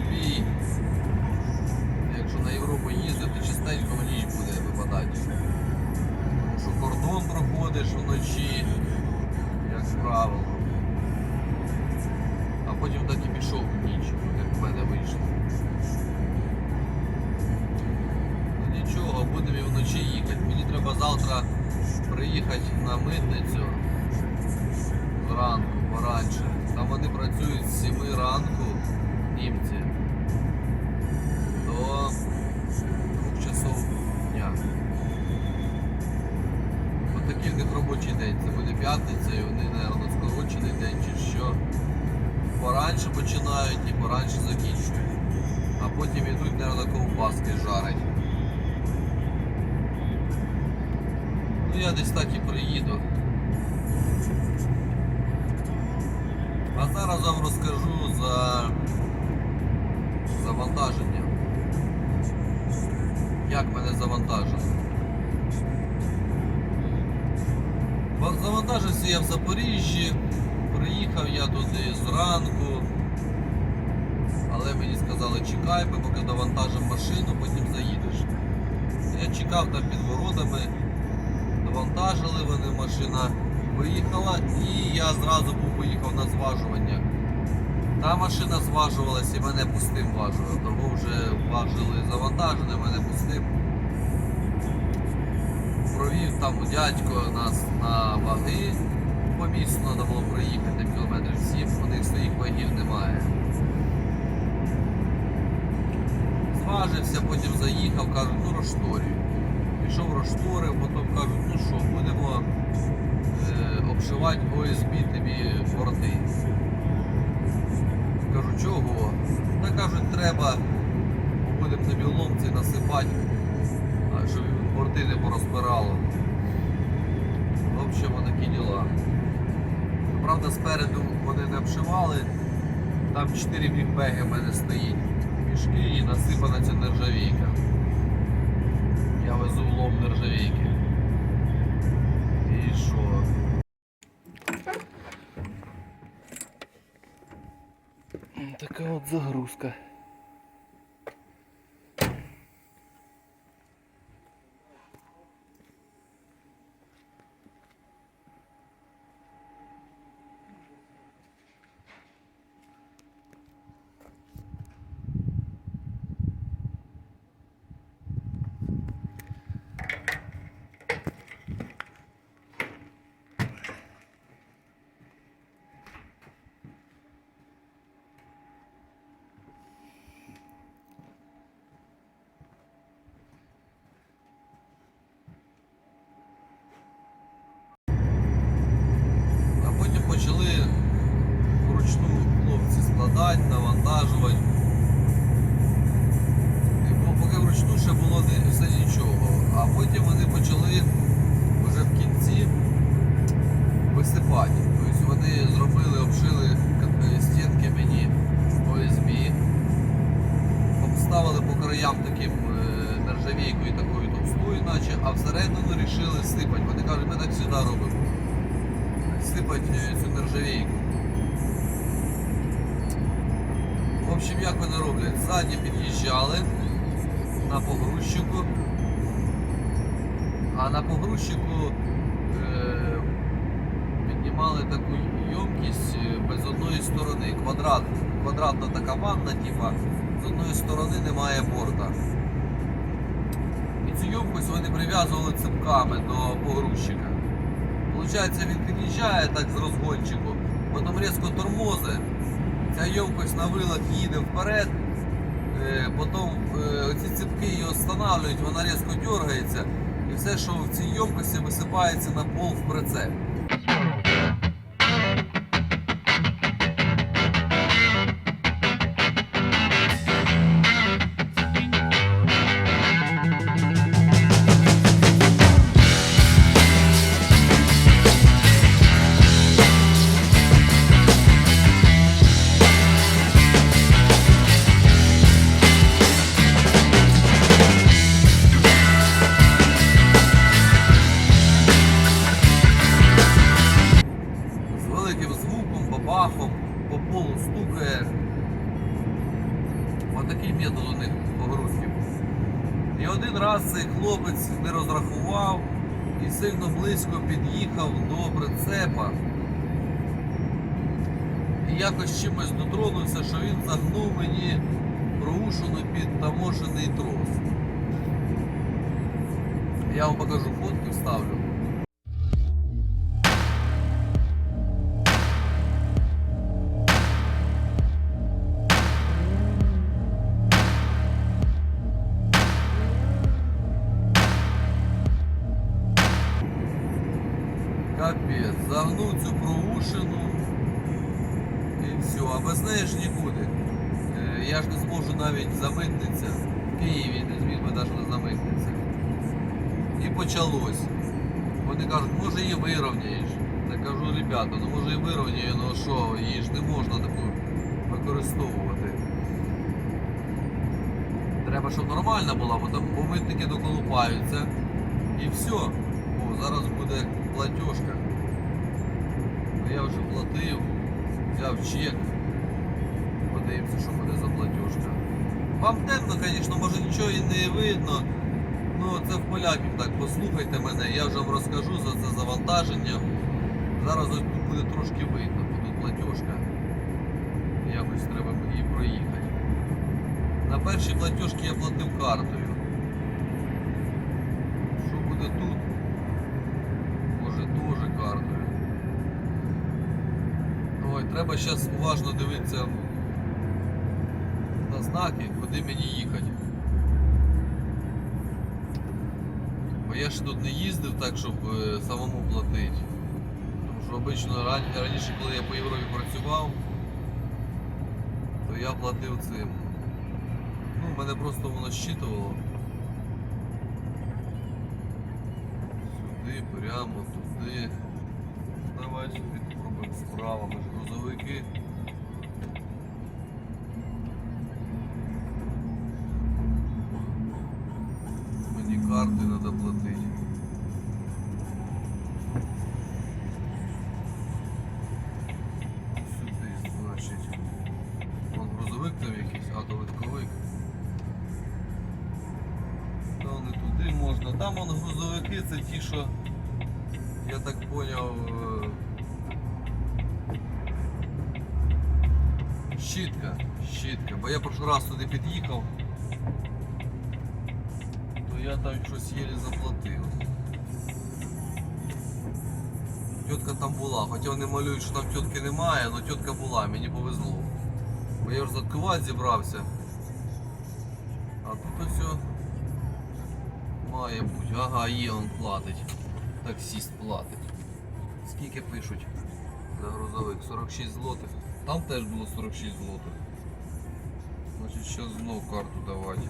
далекобій. Якщо на Європу їздити, частенько в ніч буде випадати. Тому що кордон проходиш вночі, як правило. А потім так і пішов в ніч, як в мене вийшло. Ну нічого, будемо і вночі їхати. Мені треба завтра приїхати на митницю зранку, поранше. Там вони працюють з 7 ранку, німці, Поранше починають і поранше закінчують. А потім йдуть, мабуть, ковбаски жарить. Ну я десь так і приїду. А зараз вам розкажу за завантаження. Як мене завантажили. Завантажився я в Запоріжжі, приїхав я туди зранку, мені сказали чекай, ми поки довантажимо машину, потім заїдеш. Я чекав там під воротами, довантажили вони, машина виїхала і я зразу був поїхав на зважування. Та машина зважувалась і мене пустим важили, тому вже важили завантажене, мене пустим. Провів там дядько нас на ваги. По місту треба було проїхати кілометрів 7, у них своїх вагів немає. Зважився, потім заїхав, кажуть, ну розшторюй. Пішов розшторив, потім кажуть, ну що, будемо е, обшивати ОСБ тобі борти. Кажу, чого? Та кажуть, треба, будемо тобі ломці насипати, щоб борти не порозпирало. В общем, такі діла. Правда, спереду вони не обшивали. Там 4 бігбеги в мене стоїть мішки і насипана ця нержавійка. Я везу лом нержавійки. І що? Така от загрузка. А потім почали вручну хлопці складати, навантажувати. І бо поки вручну ще було не, все нічого. А потім вони почали вже в кінці висипати. Тобто вони зробили, обшили е, стінки мені ОСБ, по таким е, нержавійкою такою товстою, наче, а всередину вирішили сипати. Вони кажуть, ми так завжди робимо сипать е, цю нержавейку. В общем, як вони роблять? Ззаді під'їжджали на погрузчику, а на погрузчику е, піднімали таку ємкість е, без одної сторони. Квадрат, квадратна така ванна, типа, з одної сторони немає борта. І цю ємкость вони прив'язували цепками до погрузчика. Получається, він під'їжджає так з розгончику, потім різко тормози, ця ємкость на вилах їде вперед, е, потім е, ці цепки її встановлюють, вона різко дергається, і все, що в цій ємкості висипається на пол в прицеп. Хлопець не розрахував і сильно близько під'їхав до прицепа. І якось чимось дотронувся, що він загнув мені проушину під таможений трос. Я вам покажу фотки, вставлю. Капець, загнув цю проушину і все, а без неї ж нікуди. Е, Я ж не зможу навіть замитнитися. В Києві не зміг би навіть не замитнитися. І почалось. Вони кажуть, може її вирівняєш. Я кажу, ребята, ну може і вирівняю, ну що, її ж не можна таку використовувати. Треба, щоб нормальна була, бо там бо митники доколупаються. І все. О, зараз буде платіжка. Я вже платив, взяв чек. Подивимося, що буде за платіжка. Вам темно, звісно, може нічого і не видно. Ну це в поляків так, послухайте мене, я вже вам розкажу за це завантаження. Зараз ось тут буде трошки видно, бо тут платіжка. Якось треба її проїхати. На першій платіжці я платив картою. Що буде тут? Може теж картою. Ой, треба зараз уважно дивитися на знаки, куди мені їхати. Бо я ж тут не їздив так, щоб е, самому платити. Тому що обично раніше, коли я по Європі працював, то я платив цим. Ну, мене просто воно щитувало. Сюди, прямо, туди. Давайте попробуємо справа, грузовики. Мені карти треба платити. Сюди, значить. Вон грузовик там якийсь, а то. Та не туди можна. Там вон грузовики, це ті, що Щітка, щітка. Бо я прошлий раз туди під'їхав, то я там щось єлі заплатив. Тітка там була, хоча вони малюють, що там тітки немає, але тітка була, мені повезло. Бо я вже заткувати зібрався. А тут ось має бути. Ага, є он платить. Таксіст платить. Скільки пишуть за грузовик? 46 злотих. Там теж було 46 злотих. Значить, зараз знов карту давати.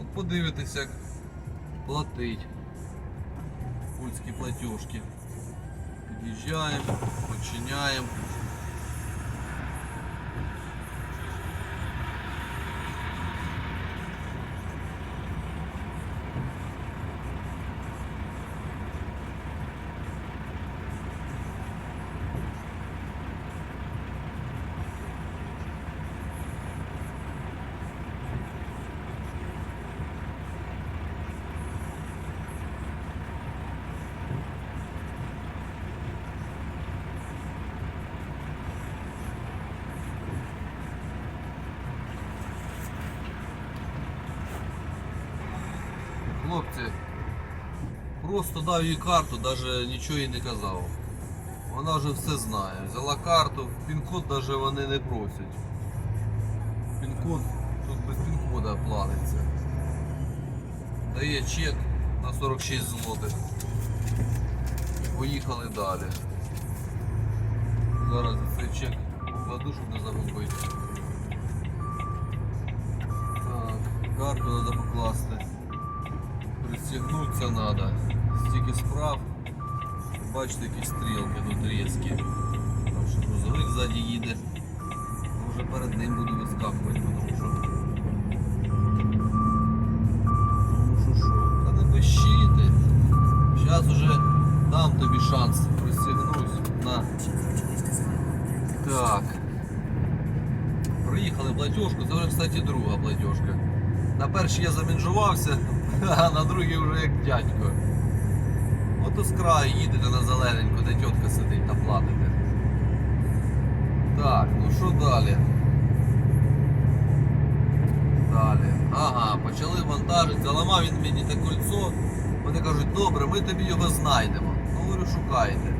От подивитися, як платить. Польські платіжки. Під'їжджаємо, починяємо. Хлопці, просто дав їй карту, навіть нічого їй не казав. Вона вже все знає. Взяла карту, пін-код навіть вони не просять. Пін-код тут без пін-кода платиться. Дає чек на 46 злотих. Поїхали далі. Зараз цей чек покладу, щоб не загубити. Так, карту треба покласти. Пристегнуться треба. Стільки справ. Бачите, які стрілки тут різкі. Там ще грузовик ззаді їде. Може перед ним буду вискакувати, тому що. Тому що що? Та не пищите. Зараз уже дам тобі шанс пристегнусь. На. Так. Приїхали платіжку, це вже, кстати, друга платіжка. На першій я замінжувався, а на другій вже як дядько. От з краю їдете на зелененьку, де тітка сидить та платите. Так, ну що далі? Далі. Ага, почали вантажити, заламав він мені те кольцо. Вони кажуть, добре, ми тобі його знайдемо. Ну, говорю, шукайте.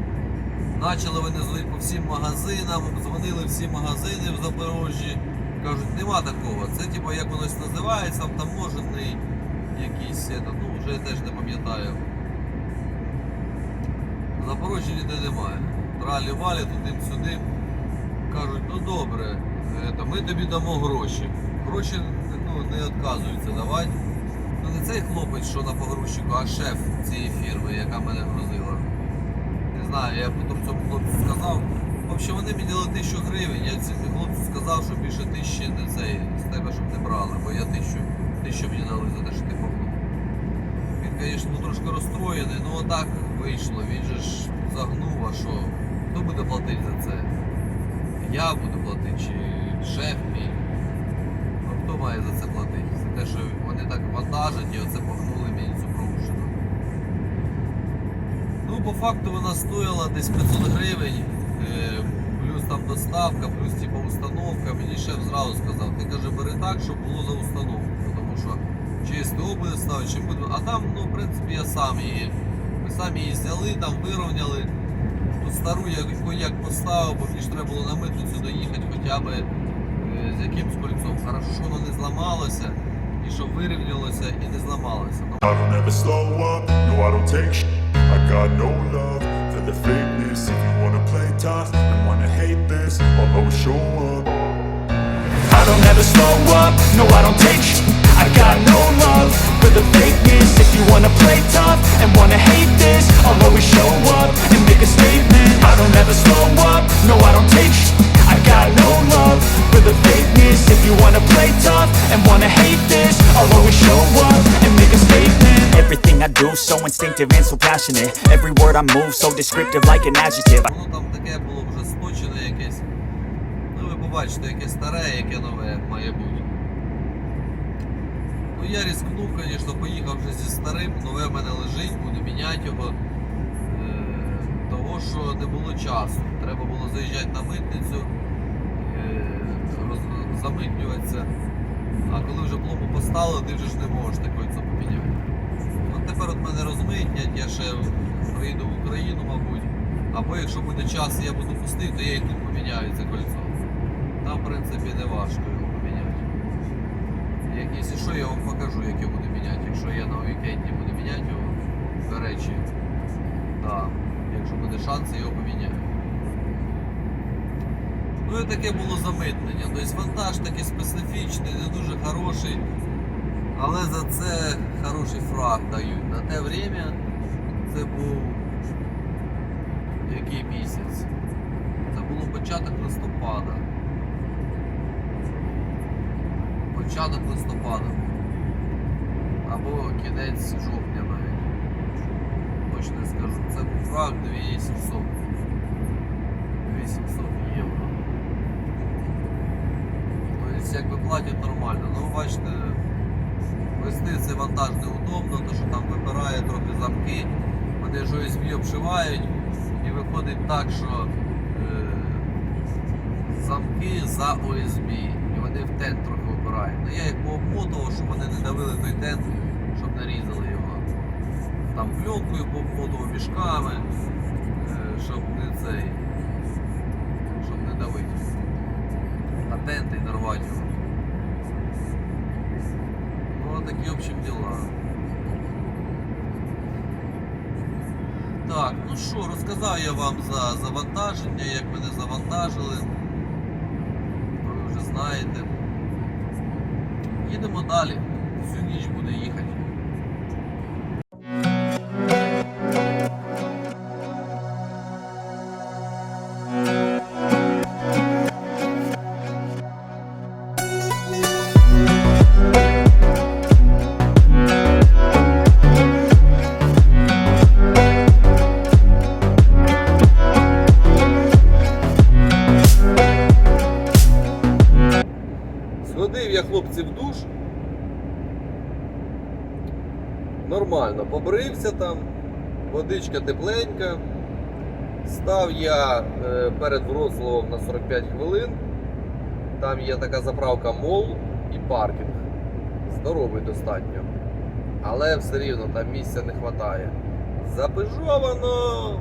Почали вони дзвонити по всім магазинам, дзвонили всі магазини в Запорожжі. Кажуть, нема такого. Це типу як воноś називається, там таможений якийсь, ну вже я теж не пам'ятаю. В Запорожжі ніде немає. Тралі валі туди-сюди. Кажуть, ну добре, е, ми тобі дамо гроші. Гроші ну, не відказуються давати. Ну не цей хлопець, що на погрузчику, а шеф цієї фірми, яка мене грузила. Не знаю, я потім цьому хлопцю сказав. В общем, вони мені дали тисячу гривень. Я цьому хлопцю сказав, що більше тисячі не цей з тебе, щоб не брали, бо я тисячу, тисячу мені дали за те, що ти звісно, трошки розстроєний, ну отак вийшло. Він же ж загнув, а що? Хто буде платити за це? Я буду платити чи шеф мій? Ну хто має за це платити? За те, що вони так вантажать і оце погнули мені цю. Ну, по факту вона стоїла десь 500 гривень, е, плюс там доставка, плюс типу установка. Мені шеф зразу сказав, ти каже, бери так, щоб було за установку. Що чи СТО буде ставити, чи буде. А там, ну, в принципі, я сам її. Ми самі її зняли, там вирівняли. Ту стару я як поставив, бо ж треба було на митницю доїхати хоча б е, з якимсь кольцом. Хорошо, що воно не зламалося, і щоб вирівнялося і не зламалося. I don't ever slow up, no I don't take I got no love for the fakeness If you wanna play tough and wanna hate this I'll always show up I don't ever slow up, no I don't take sh- I got no love for the fakeness If you wanna play tough and wanna hate this I'll always show up and make a statement I don't ever slow up, no I don't take sh- I got no love for the fakeness If you wanna play tough and wanna hate this I'll always show up and make a statement Everything I do so instinctive and so passionate Every word I move so descriptive like an adjective Воно там таке було вже сточене якесь. Ну ви побачите, яке старе, яке нове має бути. Ну я ризикнув, звісно, поїхав вже зі старим, нове в мене лежить, буду міняти його. Е, того, що не було часу. Треба було заїжджати на митницю, е, замитнюватися. А коли вже пломбу поставили, ти вже ж не можеш такої це поміняти. От тепер от мене розмитнять, я ще приїду в Україну, мабуть. Або якщо буде час і я буду пустий, то я і тут поміняю це кольцо. Там, в принципі, не важко якщо що, я вам покажу, як я буду міняти. Якщо я на вікенді буду міняти його, до речі, так, якщо буде шанс, я його поміняю. Ну і таке було замитнення. Тобто вантаж такий специфічний, не дуже хороший. Але за це хороший фраг дають. На те время це був який місяць? Це було початок листопада. Початок листопада. Або кінець жовтня навіть. Точно не скажу. Це був фраг 2700. 2700 євро. Тобто якби платять нормально. Ну бачите, вести цей вантаж неудобно, тому що там вибирає трохи замки, вони ж OSB обшивають і виходить так, що е, замки за OSB і вони в трохи вибирають. Ну я їх пообмотував, щоб вони не давили той тент, щоб не різали його. Там пленкою пообмотував мішками, е, щоб не цей, щоб не давити. А тенти нарвати його. Ну, вот такие, в общем, дела. Так, ну що, розказав я вам за завантаження, як мене завантажили. Ви вже знаєте. Їдемо далі. Водичка тепленька. Став я е, перед Вроцлавом на 45 хвилин. Там є така заправка мол і паркінг. Здоровий достатньо. Але все рівно там місця не вистачає. Запежовано.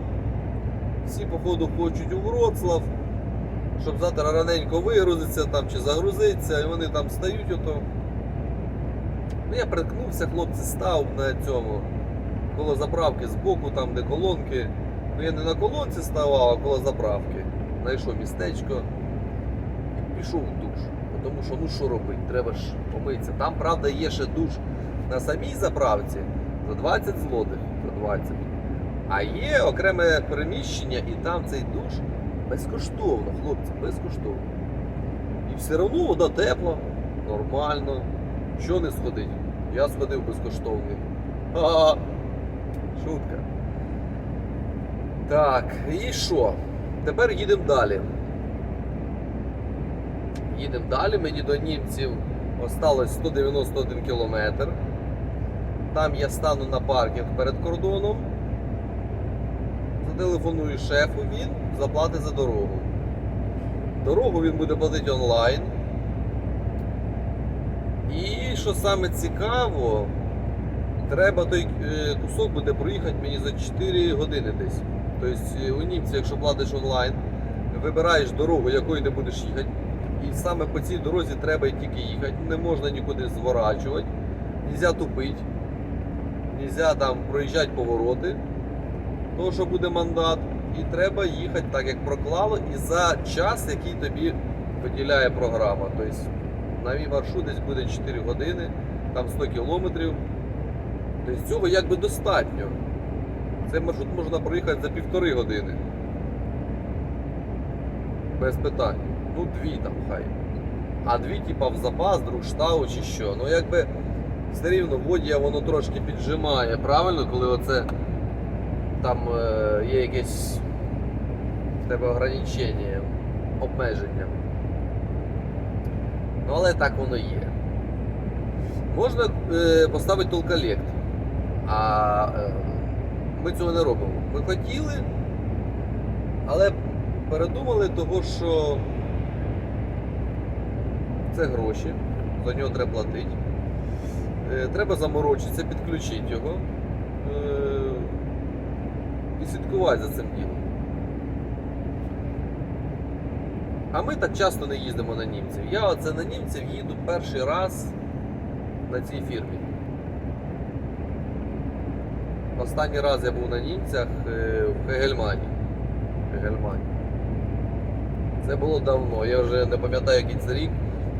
Всі, походу, хочуть у Вроцлав, щоб завтра раненько вигрузитися там чи загрузитися, і вони там стають ото. Ну, я приткнувся, хлопці став на цьому коло заправки збоку, там де колонки. Ну я не на колонці ставав, а коло заправки. Знайшов містечко пішов в душ. Тому що ну що робити, треба ж помитися. Там, правда, є ще душ на самій заправці за 20 злотих, за 20. А є окреме приміщення, і там цей душ безкоштовно, хлопці, безкоштовно. І все одно вода тепла, нормально. Що не сходить? Я сходив безкоштовний. Ха-ха. Шутка. Так, і що? Тепер їдемо далі. Їдемо далі, мені до німців осталось 191 кілометр. Там я стану на паркінг перед кордоном. Зателефоную шефу, він заплатить за дорогу. Дорогу він буде платити онлайн. І що саме цікаво, треба той е, кусок буде проїхати мені за 4 години десь. Тобто е, у німців, якщо платиш онлайн, вибираєш дорогу, якою не будеш їхати. І саме по цій дорозі треба тільки їхати. Не можна нікуди зворачувати, нельзя тупити, нельзя там проїжджати повороти, тому що буде мандат. І треба їхати так, як проклало, і за час, який тобі виділяє програма. Тобто на мій маршрут десь буде 4 години, там 100 кілометрів. Тобто цього якби достатньо. Цей маршрут можна проїхати за півтори години. Без питань. Ну, дві там хай. А дві, типа, в запас, друг штау чи що. Ну якби все рівно водія воно трошки піджимає, правильно, коли оце там е, є якесь в тебе ограничення, обмеження. Ну, але так воно є. Можна е, поставити толколект, а е, ми цього не робимо. Ми хотіли, але передумали того, що це гроші, за нього треба платити. Е, треба заморочитися, підключити його е, і слідкувати за цим ділом. А ми так часто не їздимо на німців. Я оце на німців їду перший раз на цій фірмі. Останній раз я був на німцях е, в Хегельмані. Хегельмані. Це було давно. Я вже не пам'ятаю, який це рік.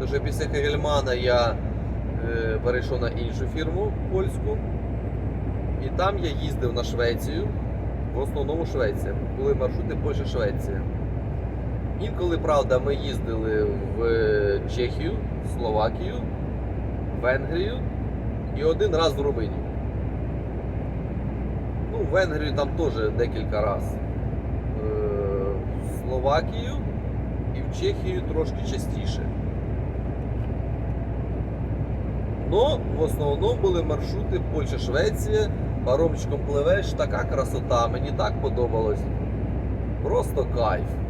Що після Хегельмана я е, перейшов на іншу фірму польську. І там я їздив на Швецію. В основному Швеція. Були маршрути Польща-Швеція. Інколи, правда, ми їздили в Чехію, Словакію, Венгрію і один раз в Румунію. В Венгрію там теж декілька разів. В Словакію і в Чехію трошки частіше. Ну, в основному були маршрути Польща-Швеція, паромчиком пливеш, така красота, мені так подобалось. Просто кайф.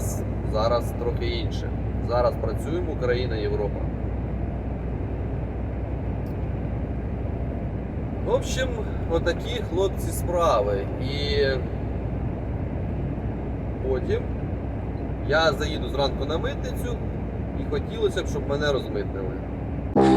Зараз, зараз трохи інше. Зараз працюємо Україна, Європа. В общем, отакі хлопці справи. І потім я заїду зранку на митницю і хотілося б, щоб мене розмитнили.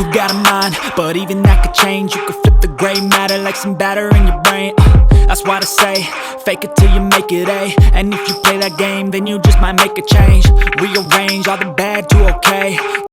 You got a mind, but even that could change. You could flip the gray matter like some batter in your brain. Uh, That's why I say, fake it till you make it A. And if you play that game, then you just might make a change. Rearrange all the bad to okay.